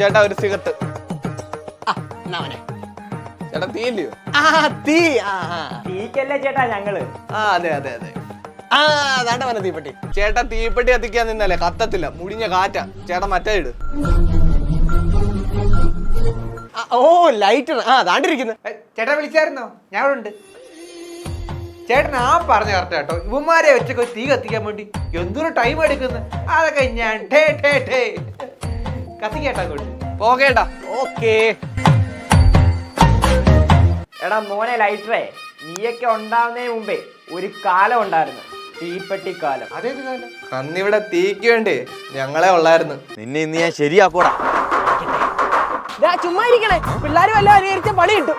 ചേട്ടാ ഒരു സിഗരറ്റ്. ചേട്ടാ തീ ഇല്ലയോ ആ തീ ആ ആ. തീക്കല്ലേ ചേട്ടാ ഞങ്ങൾ. ആ അതെ അതെ അതെ. ആ അതാണ്ട തീപ്പെട്ടി. ചേട്ടാ തീപ്പെട്ടി കത്തിക്കാൻ നിന്നല്ലേ? കത്തത്തില്ല. മുടിഞ്ഞ കാറ്റാ. ചേട്ടാ മറ്റേ ഇട്. ആ, ഓ ലൈറ്റർ. ആ അതാണ്ടിരിക്കുന്നു. ഏ, ചേട്ടാ വിളിച്ചായിരുന്നോ? ഞാൻ ഇവിടെ ഉണ്ട്. ചേട്ടൻ ആ പറഞ്ഞ കറക്റ്റ് കേട്ടോ. ഇവന്മാരെ വെച്ചൊക്കെ തീ കത്തിക്കാൻ വേണ്ടി എന്തൊരു ടൈം എടുക്കുന്നു? അതൊക്കെ ഞാൻ ടേ ടേ ടേ. കത്തിക്കേട്ടാ കൊണ്ട് പോകേട്ടാ ഓക്കേ. എടാ മോനെ ലൈറ്ററേ നീയൊക്കെ ഉണ്ടാവുന്നതിന് മുമ്പേ ഒരു കാലം ഉണ്ടായിരുന്നു. തീപ്പെട്ടി കാലം. അതേത് കാലം? അന്നിവിടെ തീക്ക് വേണ്ടി? ഞങ്ങളെ ഉള്ളായിരുന്നു. നിന്നെ ഇന്ന് ഞാൻ ശരിയാക്കോടാ. ചുമ്മാ ഇരിക്കണേ. പിള്ളേരും വല്ല അനുകരിച്ച പണി കിട്ടും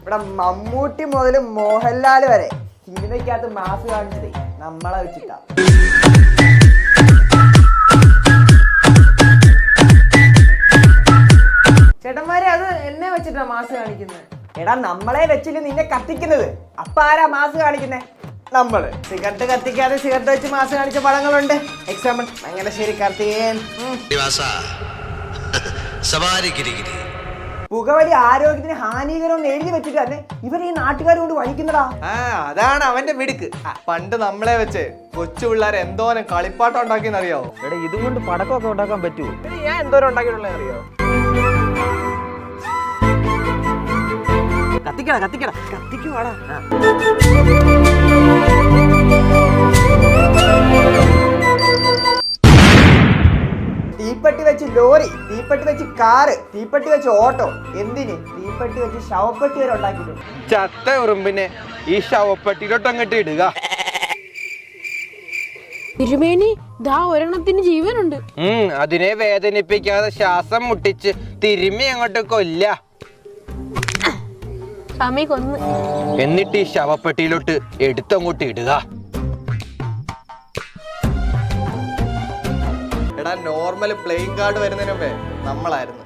ഇവിടെ മമ്മൂട്ടി മുതൽ മോഹൻലാൽ വരെ സിനിമയ്ക്കകത്ത് മാസ് കാണിച്ചതേ നമ്മളെ വെച്ചിട്ടാ. വെച്ചിട്ടാ മാസ് കാണിക്കുന്നത് എടാ നമ്മളെ വെച്ചില്ല നിന്നെ കത്തിക്കുന്നത്. അപ്പ ആരാ മാസ് കാണിക്കുന്നേ? നമ്മൾ. സിഗരറ്റ് കത്തിക്കാതെ സിഗരറ്റ് വെച്ച് മാസ് കാണിച്ച പടങ്ങളുണ്ട്. എക്സാമ്പിൾ അങ്ങനെ ശരി ഗിരിഗിരി പുകവലി ആരോഗ്യത്തിന് ഹാനികരമെന്ന് എഴുതി വെച്ചിട്ട് തന്നെ ഇവർ ഈ നാട്ടുകാർ കൊണ്ട് വഹിക്കുന്നതാ ആ അതാണ് അവന്റെ മിടുക്ക്. പണ്ട് നമ്മളെ വെച്ച് കൊച്ചു പിള്ളേർ എന്തോരം കളിപ്പാട്ടം ഉണ്ടാക്കിയെന്നറിയാവോ എടാ ഇതുകൊണ്ട് പടക്കമൊക്കെ ഉണ്ടാക്കാൻ പറ്റുമോ ഞാൻ എന്തോരം ഉണ്ടാക്കിയിട്ടുള്ളത് അറിയോ കത്തിക്കട കത്തിക്കട കത്തിക്കുവാടാ തീപ്പെട്ടി വെച്ച് ലോറി തീപ്പെട്ടി വെച്ച് കാറ് തീപ്പെട്ടി വെച്ച് ഓട്ടോ. എന്തിന്? തീപ്പെട്ടി വെച്ച് ശവപ്പെട്ടി വരെ ഉണ്ടാക്കിയിട്ടുണ്ട്. ചത്ത ഉറുമ്പിനെ ഈ ശവപ്പെട്ടിയിലോട്ട് അങ്ങോട്ട് ഇടുക. തിരുമേനി ദാ ഒരെണ്ണത്തിന് ജീവനുണ്ട്. ഉം, അതിനെ വേദനിപ്പിക്കാതെ ശ്വാസം മുട്ടിച്ച് തിരുമ്മി അങ്ങോട്ട് കൊല്ല സ്വാമി കൊന്ന് എന്നിട്ട് ഈ ശവപ്പെട്ടിയിലോട്ട് എടുത്തങ്ങോട്ട് ഇടുക. എടാ നോർമൽ പ്ലെയിൻ കാർഡ് വരുന്നതിന് മുമ്പേ നമ്മളായിരുന്നു.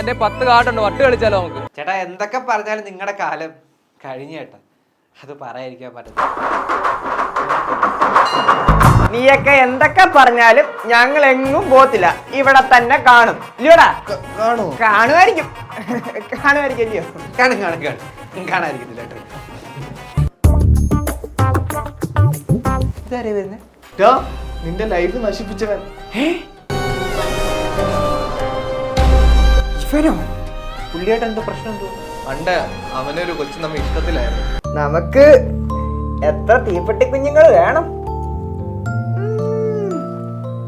എന്റെ പത്ത് കാർഡുണ്ട് വട്ട് കളിച്ചാലോ നമുക്ക്? ചേട്ടാ എന്തൊക്കെ പറഞ്ഞാലും നിങ്ങളുടെ കാലം കഴിഞ്ഞ ചേട്ടാ അത് പറയാതിരിക്കാൻ പറ്റത്തില്ല. നീയൊക്കെ എന്തൊക്കെ പറഞ്ഞാലും ഞങ്ങൾ എങ്ങും പോത്തില്ല ഇവിടെ തന്നെ കാണും. ഇല്ലയോടാ കാണോ കാണുമായിരിക്കും. കാണുമായിരിക്കും അല്ലയോ? കാണും കാണും കാണും. കാണാതിരിക്കത്തില്ല ചേട്ടാ ഇതാരേ വരുന്നേ? ടാ, നിന്റെ ലൈഫ് നശിപ്പിച്ചവൻ. ഇവനോ? പുള്ളിയായിട്ട് എന്തോ പ്രശ്നം പണ്ട് അവനൊരു കൊച്ചു നമ്മ ഇഷ്ടത്തിലായിരുന്നു. നമുക്ക് എത്ര തീപ്പെട്ടി കുഞ്ഞുങ്ങൾ വേണം?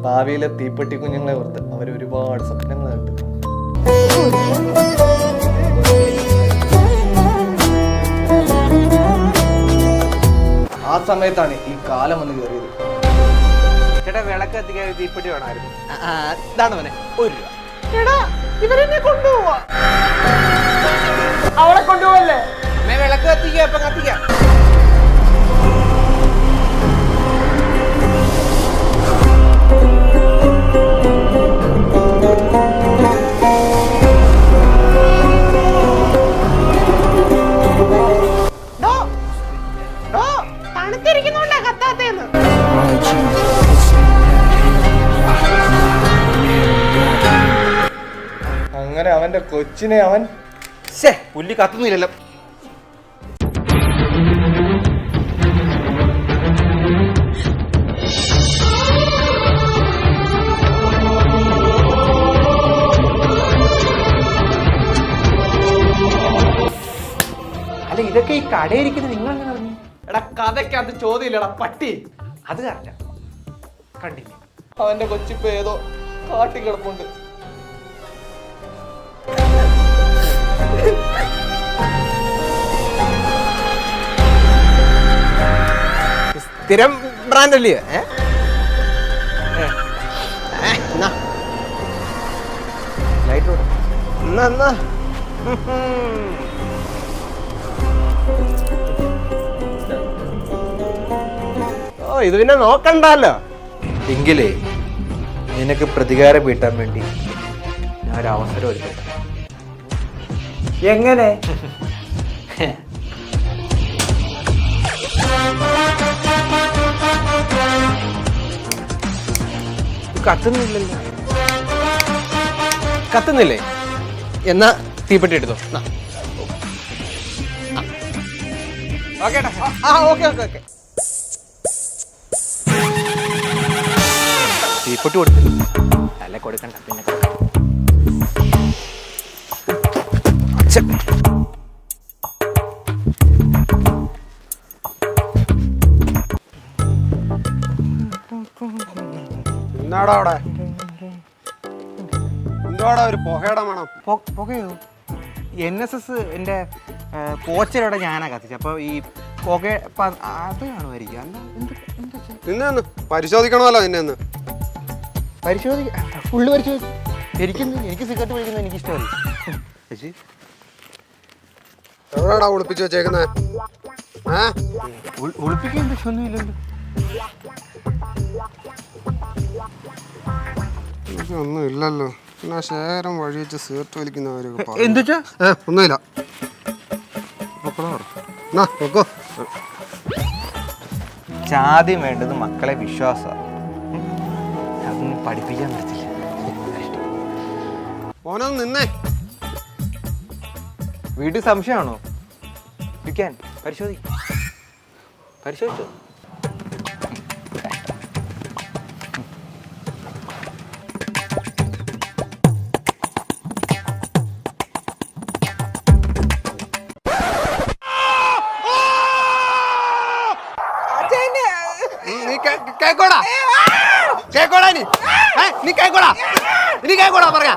ഭാവിയിലെ തീപ്പെട്ടി കുഞ്ഞുങ്ങളെ ഓർത്ത് അവർ ഒരുപാട് സ്വപ്നങ്ങൾ കണ്ടു ആ സമയത്താണ് ഈ കാലം വന്ന് കയറിയത്. ചേട്ടാ വിളക്ക് എത്തിക്കാൻ തീപ്പെട്ടി വേണമായിരുന്നു. ഇതാണ് മോനെ ഒരു രൂപ. എടാ ഇവരെന്നെ കൊണ്ടുപോവാ. അങ്ങനെ അവന്റെ കൊച്ചിനെ അവൻ പുല്ലി പുല്ല് കത്തുന്നില്ലല്ലോ. അല്ല ഇതൊക്കെ ഈ കടയിരിക്കുന്നത് നിങ്ങൾ അങ്ങനെ അറിഞ്ഞു? എടാ കഥയ്ക്കകത്ത് ചോദ്യമില്ലടാ പട്ടി. അത് കറക്റ്റാ. കണ്ടിന്യൂ അവന്റെ കൊച്ചിപ്പോ ഏതോ കാട്ടി കിടപ്പുണ്ട്. സ്ഥിരം ബ്രാൻഡ് അല്ലയോ ലൈറ്റ് ഓടും. എന്നാ, എന്നാ. ഓ ഇത് പിന്നെ നോക്കണ്ടല്ലോ. എങ്കിലേ നിനക്ക് പ്രതികാരം വീട്ടാൻ വേണ്ടി ഞാൻ ഒരു അവസരം ഒരുക്കട്ടെ. എങ്ങനെ? കത്തുന്നില്ലല്ലോ. കത്തുന്നില്ലേ? എന്നാ തീപ്പെട്ടി എടുത്തോ. ആ തീപ്പെട്ടി കൊടുത്തില്ല. അല്ല കൊടുക്കണ്ട പിന്നെ കൊടുക്കാം. എന്നാടാ അവിടെ. എന്തോടാ ഒരു പുകയുടെ മണം. പൊ- പുകയോ? എൻ എസ് എസ് എന്റെ പോച്ചയുടെ ഞാനാ കത്തിച്ചത്. അപ്പോൾ ഈ പുക പ- അത് കാണുമായിരിക്കും. അല്ല എന്ത് എന്താ ചെയ്യ- നിന്നെ ഒന്ന് പരിശോധിക്കണമല്ലോ നിന്നെ ഒന്ന്. പരിശോധി ഫുള്ള് പരിശോധിച്ചു എനിക്കും എനിക്ക് സിഗരറ്റ് വലിക്കുന്നത് എനിക്ക് ഇഷ്ടമല്ല ചേച്ചി. എവിടെടാ ഒളിപ്പിച്ച് വെച്ചേക്കുന്നേ? ഏ? ഒളി- ഒളിപ്പിക്കാൻ പ്രശ്നമൊന്നുമില്ലല്ലോ ഒന്നും ഇല്ലല്ലോ. എന്നാ ശേഖരം വഴി വെച്ച് സീർട്ട് വലിക്കുന്നവരൊക്കെ. എന്തുച്ചാ ഏ ഒന്നുമില്ല. നോക്കോ. ആദ്യം വേണ്ടത് മക്കളെ വിശ്വാസമാണ് അതൊന്നും പഠിപ്പിക്കാൻ പറ്റില്ല ഓനൊന്ന് നിന്നേ. വീട്ടിൽ സംശയമാണോ? വിൽക്കാൻ പരിശോധി. പരിശോധിച്ചോ? കേക്കോടാ കേക്കോടാ നീ? നീ കേക്കോടാ നീ കേക്കോടാ പറയാ?